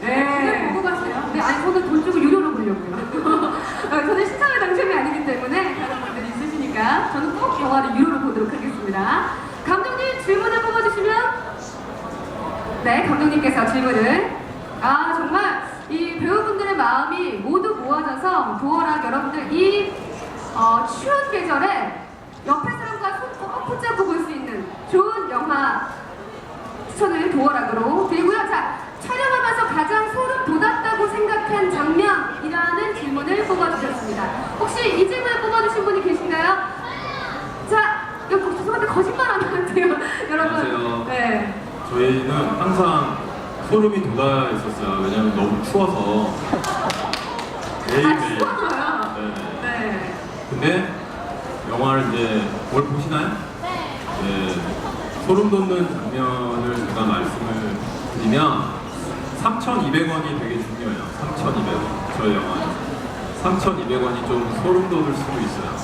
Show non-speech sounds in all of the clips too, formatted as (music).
네. 아, 보고 갔어요. 네, 아니 저는 돈 주고 유료로 보려고요. (laughs) 아, 저는 신상의 당첨이 아니기 때문에 다른 분들이 있으시니까 저는 꼭 영화를 유료로 보도록 하겠습니다. 감독님 질문을 뽑아주시면 네, 감독님께서 질문을 아 정말 이 배우분들의 마음이 모두 모아져서 도어락 여러분들 이 어, 추운 계절에 옆에 사람과 손꼭 붙잡고 볼 수 있는 좋은 영화 추천을 도어락으로 드리고요. 자, 촬영하면서 가장 소름 돋았다고 생각한 장면이라는 질문을 뽑아주셨습니다. 혹시 이 질문을 뽑아주신 분이 계신가요? 자, 이거 죄송한데 거짓말하는 것 같아요, 여러분. 안녕하세요. 네. 저희는 항상 소름이 돋아 있었어요. 왜냐면 너무 추워서 아, 매일매일. 추워서요? 네. 네. 근데 영화를 이제 뭘 보시나요? 네. 소름 돋는 장면을 제가 말씀을 드리면 3,200원이 되게 중요해요. 3,200원. 저희 영화는 3,200원이 좀 소름 돋을 수도 있어요.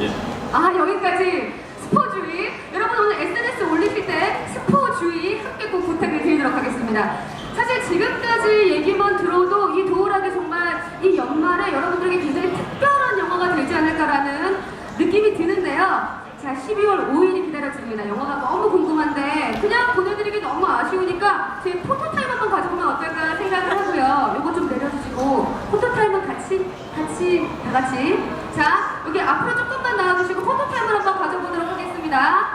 예. 아 여기까지 스포주의 여러분 오늘 SNS 올리실 때 스포주의 함께 꼭 부탁을 드리도록 하겠습니다 사실 지금까지 얘기만 들어도 이 도우락이 정말 이 연말에 여러분들에게 굉장히 특별한 영화가 되지 않을까라는 느낌이 드는데요 자 12월 5일이 기다려집니다. 영화가 너무 궁금한데 그냥 보내드리기 너무 아쉬우니까 저희 포토타임 한번 가져보면 어떨까 생각을 하고요. 요거 좀 내려주시고 포토타임은 같이 같이 다 같이. 자 여기 앞으로 조금만 나와주시고 포토타임을 한번 가져보도록 하겠습니다.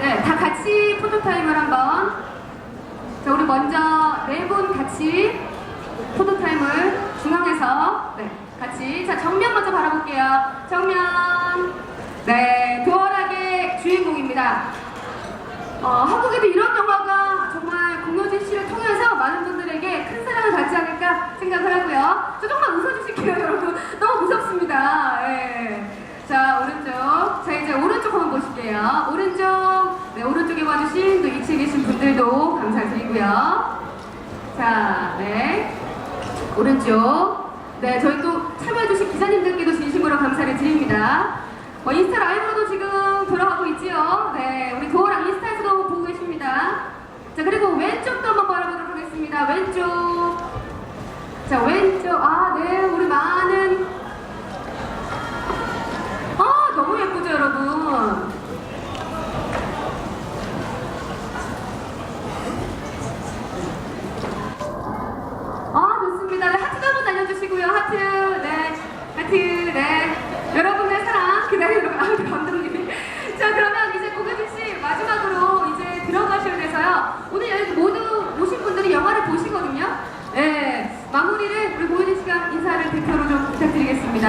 네 다 같이 포토타임을 한번. 자 우리 먼저 네 분 같이 포토타임을 중앙에서. 네 같이 자 정면 먼저 바라볼게요 정면 네 도어락의 주인공입니다 어, 한국에도 이런 영화가 정말 공효진 씨를 통해서 많은 분들에게 큰 사랑을 받지 않을까 생각을 하고요. 저 조금만 웃어주실게요, (laughs) 여러분. 너무 무섭습니다. 예. 자, 오른쪽. 자, 이제 오른쪽 한번 보실게요. 오른쪽. 네, 오른쪽에 와주신 또 2층에 계신 분들도 감사드리고요. 자, 네. 오른쪽. 네, 저희 또 참여해주신 기자님들께도 진심으로 감사를 드립니다. 어, 인스타 라이브로도 지금 돌아가고 있지요. 네, 우리 도어랑 인스타에서도 보고 계십니다. 자, 그리고 왼쪽도 한번 바라보도록 하겠습니다. 왼쪽. 자, 왼쪽. 아, 네, 우리 많은. 아, 너무 예쁘죠, 여러분. 아 좋습니다. 네, 하트도 한번 날려주시고요. 하트, 네, 하트, 네. 여러분의 사랑 기다리도록 아, 우리 감독님. 자 그러면 이제 고교진 씨 마지막으로 이제 들어가셔야 돼서요. 오늘 여기 모두 오신 분들이 영화를 보시거든요. 네, 마무리를 씨가 인사를 대표로 좀 부탁드리겠습니다.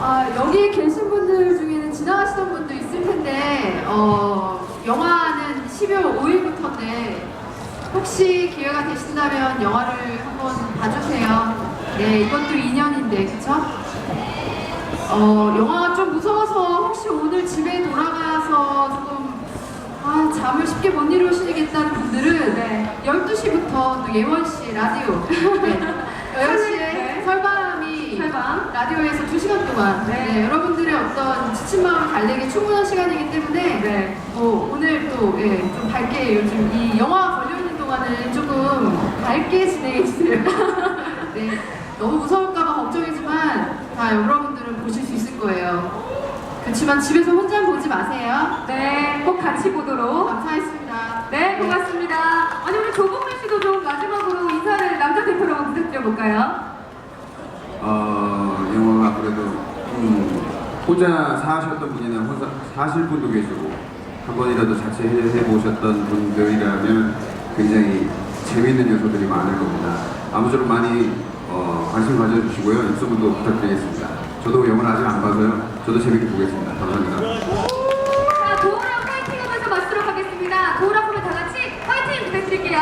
아, 여기 계신 분들 중에는 지나가시던 분도 있을 텐데, 어, 영화는 12월 5일부터인데, 혹시 기회가 되신다면 영화를 한번 봐주세요. 네, 이것도 2년인데, 그쵸? 어, 영화가 좀 무서워서 혹시 오늘 집에 돌아가서 조금, 아, 잠을 쉽게 못 이루시겠다는 분들은, 네, 12시부터 또 예원 씨 라디오, 네, (laughs) 10시에 네. 설밤이 설밤. 라디오에서 2시간 동안 네. 네, 여러분들의 어떤 지친 마음을 달래기 충분한 시간이기 때문에 네. 어, 오늘 또 예, 좀 밝게 요즘 이 영화 걸려있는 동안은 조금 밝게 진행해주세요. (laughs) 네, 너무 무서울까봐 걱정이지만 다 여러분들은 보실 수 있을 거예요. 그렇지만 집에서 혼자 보지 마세요. 네, 꼭 같이 보도록. 감사했습니다. 네, 고맙습니다. 아니, 우리 조봉래 씨도 좀 마지막으로 인사를 남자 대표로 부탁드려볼까요? 혼자 사셨던 분이나 혼자 사실 분도 계시고 한 번이라도 자체 해 보셨던 분들이라면 굉장히 재미있는 요소들이 많을 겁니다. 아무쪼록 많이 어, 관심 가져주시고요. 입소문도 부탁드리겠습니다. 저도 영화를 아직 안 봐서요. 저도 재밌게 보겠습니다. 감사합니다. 자, 도우랑 파이팅 하면서 마치도록 하겠습니다. 도우랑 보면 다 같이 파이팅 부탁드릴게요.